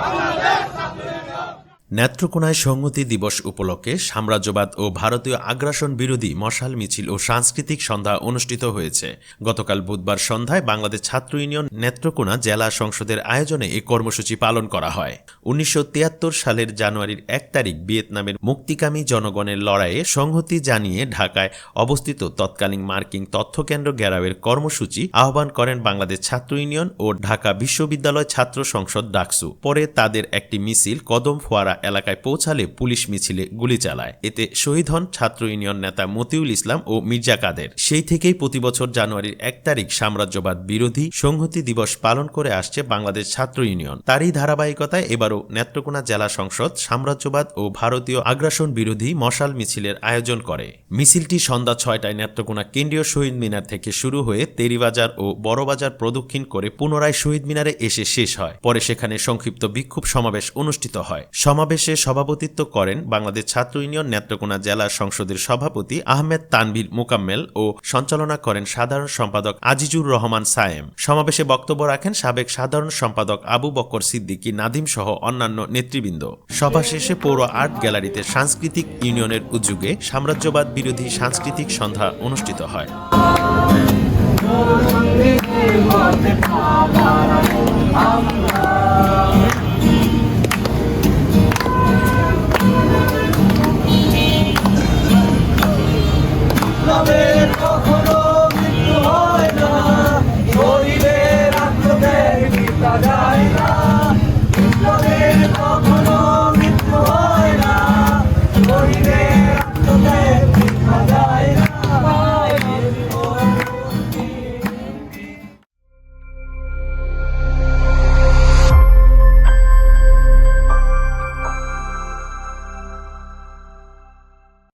浜田 নেত্রকোনায় সংহতি দিবস উপলক্ষে সাম্রাজ্যবাদ ও ভারতীয় আগ্রাসন বিরোধী মশাল মিছিল ও সাংস্কৃতিক সন্ধ্যা অনুষ্ঠিত হয়েছে। গতকাল বুধবার সন্ধ্যায় বাংলাদেশ ছাত্র ইউনিয়ন নেত্রকোনা জেলা সংসদের আয়োজনে এই কর্মসূচি পালন করা হয়। উনিশশো তিয়াত্তর সালের জানুয়ারির এক তারিখ ভিয়েতনামের মুক্তিকামী জনগণের লড়াইয়ে সংহতি জানিয়ে ঢাকায় অবস্থিত তৎকালীন মার্কিং তথ্যকেন্দ্র গ্যারাওয়ের কর্মসূচি আহ্বান করেন বাংলাদেশ ছাত্র ইউনিয়ন ও ঢাকা বিশ্ববিদ্যালয় ছাত্র সংসদ ডাকসু। পরে তাদের একটি মিছিল কদম ফোয়ারা এলাকায় পৌঁছালে পুলিশ মিছিলে গুলি চালায়। এতে শহীদ হন ছাত্র ইউনিয়ন নেতা মতিউল ইসলাম ও মির্জা কাদের। সেই থেকেই প্রতি বছর জানুয়ারির এক তারিখ সাম্রাজ্যবাদ বিরোধী সংহতি দিবস পালন করে আসছে বাংলাদেশ ছাত্র ইউনিয়ন। তারই ধারাবাহিকতায় এবারও নেত্রকোনা জেলা সংসদ সাম্রাজ্যবাদ ও ভারতীয় আগ্রাসন বিরোধী মশাল মিছিলের আয়োজন করে। মিছিলটি সন্ধ্যা ছয়টায় নেত্রকোনা কেন্দ্রীয় শহীদ মিনার থেকে শুরু হয়ে তেরিবাজার ও বড়বাজার প্রদক্ষিণ করে পুনরায় শহীদ মিনারে এসে শেষ হয়। পরে সেখানে সংক্ষিপ্ত বিক্ষোভ সমাবেশ অনুষ্ঠিত হয়। সমাবেশে সভাপতিত্ব করেন বাংলাদেশ ছাত্র ইউনিয়ন নেত্রকোনা জেলা সংসদের সভাপতি আহমেদ তানভীর মোকাম্মেল ও সঞ্চালনা করেন সাধারণ সম্পাদক আজিজুর রহমান সায়েম। সমাবেশে বক্তব্য রাখেন সাবেক সাধারণ সম্পাদক আবু বক্কর সিদ্দিকী, নাদিম সহ অন্যান্য নেতৃবৃন্দ। সভা শেষে পৌর আর্ট গ্যালারিতে সাংস্কৃতিক ইউনিয়নের উদ্যোগে সাম্রাজ্যবাদ বিরোধী সাংস্কৃতিক সন্ধ্যা অনুষ্ঠিত হয়।